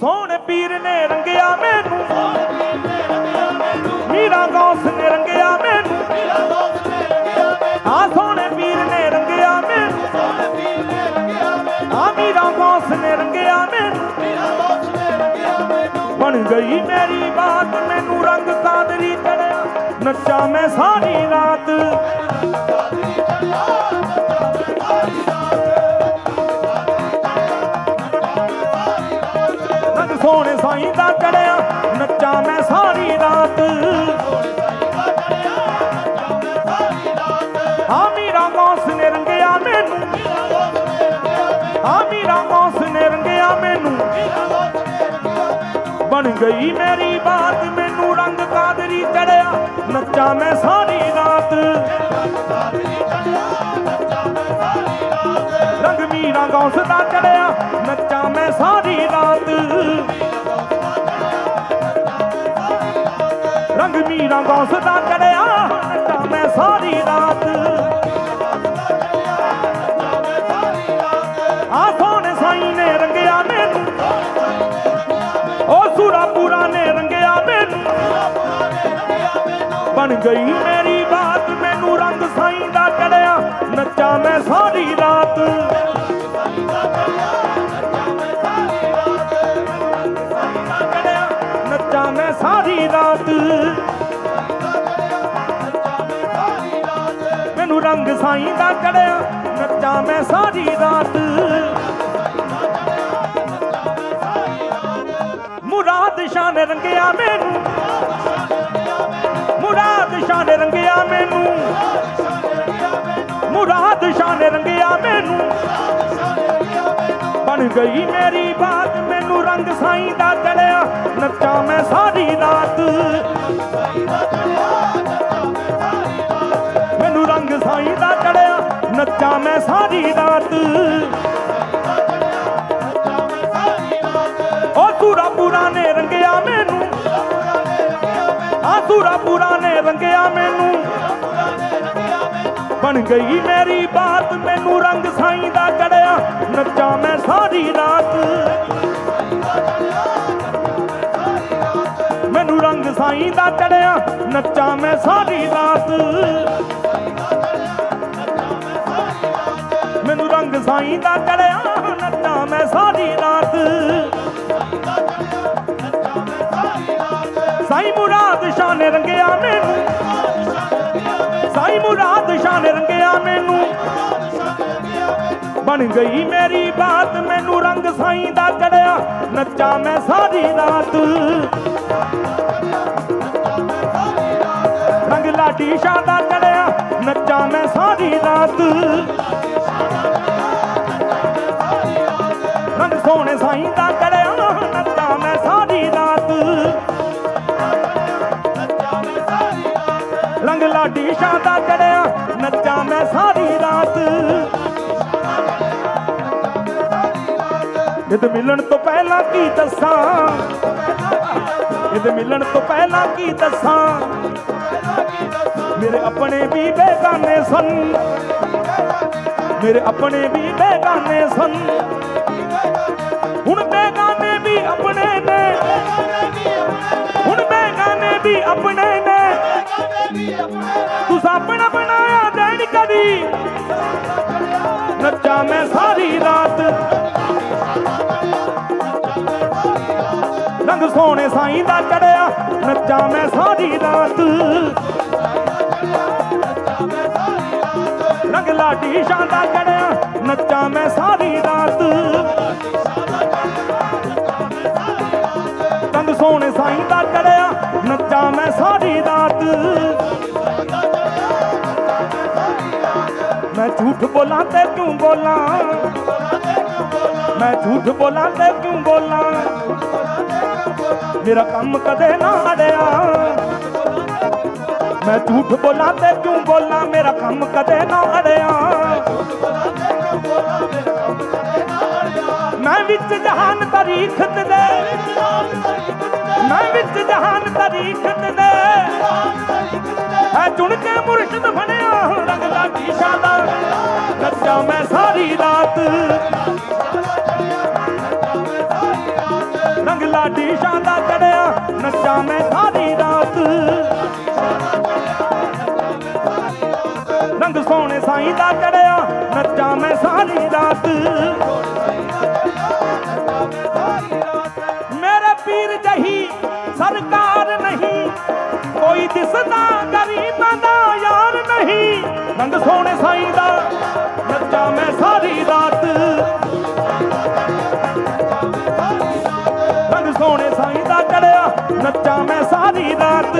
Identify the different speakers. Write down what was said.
Speaker 1: ਸੋਹਣੇ ਪੀਰ ਨੇ ਰੰਗਿਆ ਮੈਨੂੰ। ਮੀਰਾ ਗੌਸ ਨੇ ਰੰਗਿਆ ਮੈਨੂੰ। ਆ ਸੋਹਣੇ ਪੀਰ ਨੇ ਰੰਗਿਆ ਮੈਨੂੰ। ਆ ਮੀਰਾ ਗੌਸ ਨੇ ਰੰਗਿਆ ਮੈਨੂੰ। ਬਣ ਗਈ ਮੇਰੀ ਬਾਤ, ਮੈਨੂੰ ਰੰਗ ਕਾਦਰੀ ਚੜਿਆ। ਨੱਚਾਂ ਮੈਂ ਸਾਰੀ ਰਾਤ। ਨੱਚਾਂ ਮੈਂ ਸਾਰੀ ਰਾਤ। ਆ ਮੀਰਾ ਗੌਸ ਨੇ ਰੰਗਿਆ ਮੈਨੂੰ। ਆ ਮੀਰਾ ਗੌਸ ਨੇ ਰੰਗਿਆ ਮੈਨੂੰ। ਬਣ ਗਈ ਮੇਰੀ ਬਾਤ, ਮੈਨੂੰ ਰੰਗ ਕਾਦਰੀ ਚੜਿਆ। ਨੱਚਾ ਮੈਂ ਸਾਰੀ ਰਾਤ। ਰੰਗ ਮੀਰਾ ਗੌਸ ਦਾ ਚੜਿਆ। ਨੱਚਾ ਮੈਂ ਸਾਰੀ ਰੰਗ ਮੀਰਾ ਗੌਸ ਦਾ ਚੜਿਆ, ਨੱਚਾਂ ਮੈਂ ਸਾਰੀ ਰਾਤ। ਆ ਸੋਹਣੇ ਸਾਈਂ ਨੇ ਰੰਗਿਆ ਮੈਨੂੰ ਉਹ ਸੂਰਾ ਪੂਰਾ ਨੇ ਰੰਗਿਆ ਮੈਨੂੰ। ਬਣ ਗਈ ਮੇਰੀ ਬਾਤ, ਮੈਨੂੰ ਰੰਗ ਸਾਈਂ ਦਾ ਚੜਿਆ, ਨੱਚਾ ਮੈਂ ਸਾਰੀ ਰਾਤ। ਸਾਰੀ ਰਾਤ। ਮੈਨੂੰ ਰੰਗ ਸਾਈਂ ਦਾ ਚੜਿਆ, ਨੱਚਾਂ ਮੈਂ ਸਾਰੀ ਰਾਤ। ਮੁਰਾਦ ਸ਼ਾਨ ਰੰਗਿਆ ਮੈਨੂੰ। ਮੁਰਾਦ ਸ਼ਾਨ ਰੰਗਿਆ ਮੈਨੂੰ। ਮੁਰਾਦ ਸ਼ਾਨ ਰੰਗਿਆ ਮੈਨੂੰ। ਬਣ ਗਈ ਮੇਰੀ ਬਾਤ, ਮੈਨੂੰ ਰੰਗ ਸਾਈਂ ਦਾ ਚੜਿਆ, ਨੱਚਾਂ ਮੈਂ ਸਾਰੀ ਸਾਈਂ ਦਾ ਚੜਿਆ, ਨੱਚਾ ਮੈਂ ਸਾਰੀ ਰਾਤ। ਉਹ ਸੂਰਾ ਪੂਰਾ ਨੇ ਰੰਗਿਆ ਮੈਨੂੰ। ਆ ਸੂਰਾ ਪੂਰਾ ਨੇ ਰੰਗਿਆ ਮੈਨੂੰ। ਬਣ ਗਈ ਮੇਰੀ ਬਾਤ, ਮੈਨੂੰ ਰੰਗ ਸਾਈਂ ਦਾ ਚੜਿਆ, ਨੱਚਾ ਮੈਂ ਸਾਰੀ ਸਾਈਂ ਦਾ ਚੜਿਆ ਨੱਚਾਂ ਮੈਂ ਸਾਰੀ ਰਾਤ। ਸਾਈਂ ਮੁਰਾਦ ਸ਼ਾਹ ਨੇ ਰੰਗਿਆ ਮੈਨੂੰ। ਸਾਈਂ ਮੁਰਾਦ ਸ਼ਾਹ ਨੇ ਰੰਗਿਆ ਮੈਨੂੰ। ਬਣ ਗਈ ਮੇਰੀ ਬਾਤ, ਮੈਨੂੰ ਰੰਗ ਸਾਈਂ ਦਾ ਚੜਿਆ ਨੱਚਾਂ ਮੈਂ ਸਾਰੀ ਰਾਤ। ਰੰਗ ਲਾਡੀ ਸ਼ਾਹ ਦਾ ਚੜਿਆ ਨੱਚਾਂ ਮੈਂ ਸਾਰੀ ਰਾਤ। ਰੰਗ ਲਾਡੀ ਸ਼ਾਹ ਦਾ ਚੜਿਆ, ਨੱਚਾਂ ਮੈਂ ਸਾਰੀ ਰਾਤ। ਇਹਦੇ ਮਿਲਣ ਤੋਂ ਪਹਿਲਾਂ ਕੀ ਦੱਸਾਂ? ਇਹਦੇ ਮਿਲਣ ਤੋਂ ਪਹਿਲਾਂ ਕੀ ਦੱਸਾਂ? ਮੇਰੇ ਆਪਣੇ ਵੀ ਬੇਗਾਨੇ ਸਨ। ਮੇਰੇ ਆਪਣੇ ਵੀ ਬੇਗਾਨੇ ਸਨ। ਸੋਹਣੇ ਸਾਈਂ ਦਾ ਚੜਿਆ, ਨੱਚਾਂ ਮੈਂ ਸਾਰੀ ਰਾਤ। ਰੰਗ ਲਾਡੀ ਦਾ ਚੜਿਆ, ਨੱਚਾ ਮੈਂ ਸਾਰੀ ਰਾਤ। ਰੰਗ ਸੋਹਣੇ ਸਾਈਂ ਦਾ ਚੜਿਆ, ਨੱਚਾ ਮੈਂ ਸਾਰੀ ਰਾਤ। ਮੈਂ ਝੂਠ ਬੋਲਾਂ ਤੇ ਕਿਉਂ ਬੋਲਾਂ? ਮੈਂ ਝੂਠ ਬੋਲਾਂ ਤੇ ਕਿਉਂ ਬੋਲਾਂ? ਮੇਰਾ ਕੰਮ ਕਦੇ ਨਾ ਅੜਿਆ। ਮੈਂ ਝੂਠ ਬੋਲਾਂ ਤੇ ਕਿਉਂ ਬੋਲਾਂ? ਮੇਰਾ ਕੰਮ ਕਦੇ ਨਾ ਅੜਿਆ। ਮੈਂ ਵਿੱਚ ਜਹਾਨ ਤਾਰੀਖਤ ਦੇ ਮੈਂ ਵਿੱਚ ਜਹਾਨ ਤਾਰੀਖਤ ਦੇ ਐ ਚੁਣ ਕੇ ਮੁਰਸ਼ਿਦ ਬਣਿਆ। ਰੰਗ ਦਾ ਸ਼ੀਸ਼ਾ ਦਾ। ਨੱਚਾਂ ਮੈਂ ਸਾਰੀ ਰਾਤ। ਰੰਗ ਸੋਹਣੇ ਸਾਈਂ ਦਾ ਚੜਿਆ, ਨੱਚਾਂ ਮੈਂ ਸਾਰੀ ਰਾਤ। ਮੇਰੇ ਪੀਰ ਜਹੀ ਸਰਕਾਰ ਨਹੀਂ, ਕੋਈ ਦਿਸਦਾ ਗਰੀਬਾਂ ਦਾ ਯਾਰ ਨਹੀਂ। ਰੰਗ ਸੋਹਣੇ ਸਾਈਂ ਦਾ, ਨੱਚਾਂ ਮੈਂ ਸਾਰੀ ਰਾਤ। ਰੰਗ ਸੋਹਣੇ ਸਾਈਂ ਦਾ ਚੜਿਆ, ਨੱਚਾਂ ਮੈਂ ਸਾਰੀ ਰਾਤ।